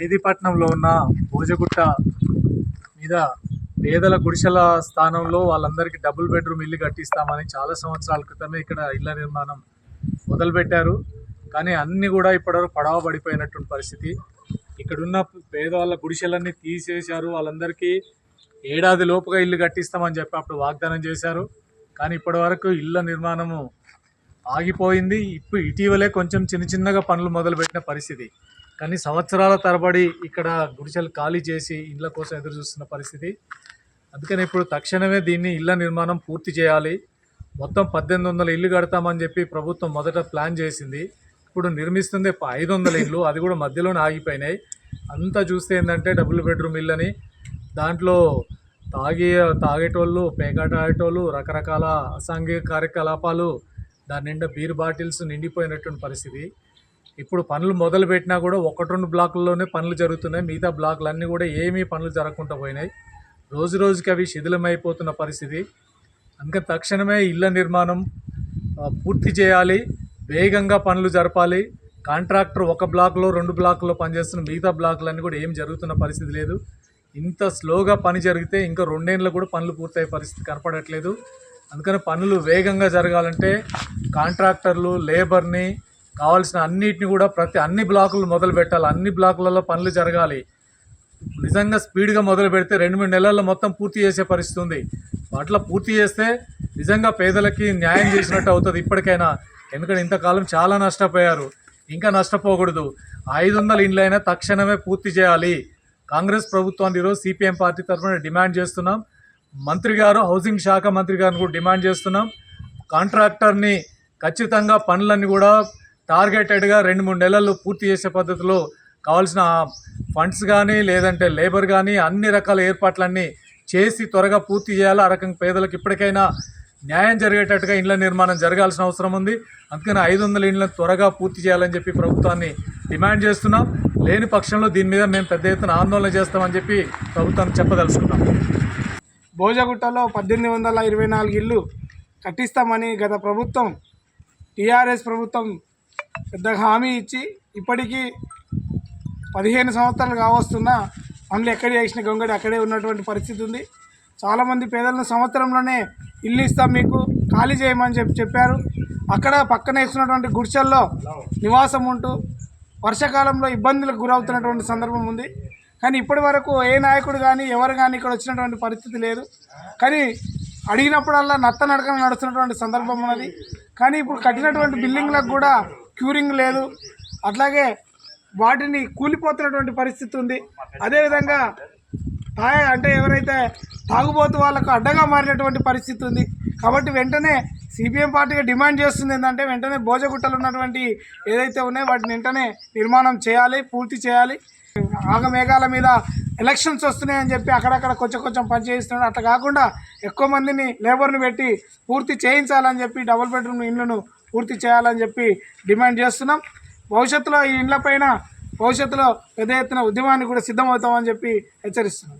మెహదీపట్నంలో ఉన్న భోజగుట్ట మీద పేదల గుడిసెల స్థానంలో వాళ్ళందరికీ డబుల్ బెడ్రూమ్ ఇల్లు కట్టిస్తామని చాలా సంవత్సరాల క్రితమే ఇక్కడ ఇళ్ళ నిర్మాణం మొదలుపెట్టారు. కానీ అన్ని కూడా ఇప్పటివరకు పడవ పడిపోయినటువంటి పరిస్థితి. ఇక్కడున్న పేదవాళ్ళ గుడిసెలన్నీ తీసేశారు. వాళ్ళందరికీ ఏడాది లోపుగా ఇల్లు కట్టిస్తామని చెప్పి అప్పుడు వాగ్దానం చేశారు. కానీ ఇప్పటివరకు ఇళ్ళ నిర్మాణము ఆగిపోయింది. ఇప్పుడు ఇటీవలే కొంచెం చిన్న చిన్నగా పనులు మొదలుపెట్టిన పరిస్థితి. కానీ సంవత్సరాల తరబడి ఇక్కడ గుడిసెలు ఖాళీ చేసి ఇళ్ళ కోసం ఎదురు చూస్తున్న పరిస్థితి. అందుకని ఇప్పుడు తక్షణమే దీన్ని ఇళ్ళ నిర్మాణం పూర్తి చేయాలి. మొత్తం పద్దెనిమిది వందల ఇల్లు కడతామని చెప్పి ప్రభుత్వం మొదట ప్లాన్ చేసింది. ఇప్పుడు నిర్మిస్తుంది ఐదు వందల ఇల్లు. అది కూడా మధ్యలోనే ఆగిపోయినాయి. అంతా చూస్తే ఏంటంటే డబుల్ బెడ్రూమ్ ఇల్లు అని దాంట్లో తాగే తాగేటోళ్ళు పేకాట ఆడేటోళ్ళు రకరకాల అసాంఘిక కార్యకలాపాలు దాని నిండా బీర్ బాటిల్స్ నిండిపోయినటువంటి పరిస్థితి. ఇప్పుడు పనులు మొదలు పెట్టినా కూడా ఒకటి రెండు బ్లాకుల్లోనే పనులు జరుగుతున్నాయి. మిగతా బ్లాకులన్నీ కూడా ఏమీ పనులు జరగకుండా పోయినాయి. రోజు రోజుకి అవి శిథిలమైపోతున్న పరిస్థితి. అందుకని తక్షణమే ఇళ్ళ నిర్మాణం పూర్తి చేయాలి. వేగంగా పనులు జరపాలి. కాంట్రాక్టర్ ఒక బ్లాక్లో రెండు బ్లాక్లో పనిచేస్తున్న మిగతా బ్లాకులన్నీ కూడా ఏం జరుగుతున్న పరిస్థితి లేదు. ఇంత స్లోగా పని జరిగితే ఇంకా రెండేళ్ళు కూడా పనులు పూర్తయ్యే పరిస్థితి కనపడట్లేదు. అందుకని పనులు వేగంగా జరగాలంటే కాంట్రాక్టర్లు లేబర్ని కావాల్సిన అన్నిటిని కూడా ప్రతి అన్ని బ్లాకులు మొదలు పెట్టాలి. అన్ని బ్లాకులలో పనులు జరగాలి. నిజంగా స్పీడ్గా మొదలు పెడితే రెండు మూడు నెలల్లో మొత్తం పూర్తి చేసే పరిస్థితి ఉంది. అట్లా పూర్తి చేస్తే నిజంగా పేదలకి న్యాయం చేసినట్టు అవుతుంది ఇప్పటికైనా. ఎందుకంటే ఇంతకాలం చాలా నష్టపోయారు. ఇంకా నష్టపోకూడదు. ఐదు వందల ఇండ్లైనా తక్షణమే పూర్తి చేయాలి. కాంగ్రెస్ ప్రభుత్వాన్ని ఈరోజు సిపిఎం పార్టీ తరఫున డిమాండ్ చేస్తున్నాం. మంత్రి గారు హౌసింగ్ శాఖ మంత్రి గారిని కూడా డిమాండ్ చేస్తున్నాం. కాంట్రాక్టర్ని ఖచ్చితంగా పనులన్నీ కూడా టార్గెటెడ్గా రెండు మూడు నెలలు పూర్తి చేసే పద్ధతిలో కావాల్సిన ఫండ్స్ కానీ లేదంటే లేబర్ కానీ అన్ని రకాల ఏర్పాట్లన్నీ చేసి త్వరగా పూర్తి చేయాలి. ఆ రకంగా పేదలకు ఇప్పటికైనా న్యాయం జరిగేటట్టుగా ఇండ్ల నిర్మాణం జరగాల్సిన అవసరం ఉంది. అందుకని ఐదు వందల ఇండ్లను త్వరగా పూర్తి చేయాలని చెప్పి ప్రభుత్వాన్ని డిమాండ్ చేస్తున్నాం. లేని పక్షంలో దీని మీద మేము పెద్ద ఎత్తున ఆందోళన చేస్తామని చెప్పి ప్రభుత్వానికి చెప్పదలుచుకున్నాం. భోజగుట్టలో పద్దెనిమిది వందల ఇరవై నాలుగు ఇల్లు కట్టిస్తామని గత ప్రభుత్వం టీఆర్ఎస్ ప్రభుత్వం పెద్ద హామీ ఇచ్చి ఇప్పటికీ పదిహేను సంవత్సరాలు కావస్తున్నా పనులు ఎక్కడ చేసిన గొంగడి అక్కడే ఉన్నటువంటి పరిస్థితి ఉంది. చాలామంది పేదలను సంవత్సరంలోనే ఇల్లు ఇస్తాం మీకు ఖాళీ చేయమని చెప్పి చెప్పారు. అక్కడ పక్కన ఇస్తున్నటువంటి గుడిసెల్లో నివాసం ఉంటూ వర్షాకాలంలో ఇబ్బందులకు గురవుతున్నటువంటి సందర్భం ఉంది. కానీ ఇప్పటి వరకు ఏ నాయకుడు కానీ ఎవరు కానీ ఇక్కడ వచ్చినటువంటి పరిస్థితి లేదు. కానీ అడిగినప్పుడల్లా నత్త నడకన నడుస్తున్నటువంటి సందర్భం ఉన్నది. కానీ ఇప్పుడు కట్టినటువంటి బిల్డింగ్లకు కూడా క్యూరింగ్ లేదు. అట్లాగే వాటిని కూలిపోతున్నటువంటి పరిస్థితి ఉంది. అదేవిధంగా తాయ అంటే ఎవరైతే తాగుబోతు వాళ్ళకు అడ్డగా మారినటువంటి పరిస్థితి ఉంది. కాబట్టి వెంటనే సిపిఎం పార్టీగా డిమాండ్ చేస్తుంది ఏంటంటే వెంటనే భోజగుట్టలు ఉన్నటువంటి ఏదైతే ఉన్నాయో వాటిని వెంటనే నిర్మాణం చేయాలి పూర్తి చేయాలి. ఆగమేఘాల మీద ఎలక్షన్స్ వస్తున్నాయని చెప్పి అక్కడక్కడ కొంచెం కొంచెం పని చేయిస్తున్నాడు అట్లా కాకుండా ఎక్కువ మందిని లేబర్ని పెట్టి పూర్తి చేయించాలని చెప్పి డబుల్ బెడ్రూమ్ ఇండ్లను పూర్తి చేయాలని చెప్పి డిమాండ్ చేస్తున్నాం. భవిష్యత్తులో ఈ ఇండ్లపైన భవిష్యత్తులో పెద్ద ఎత్తున ఉద్యమాన్ని కూడా సిద్ధమవుతామని చెప్పి హెచ్చరిస్తున్నాం.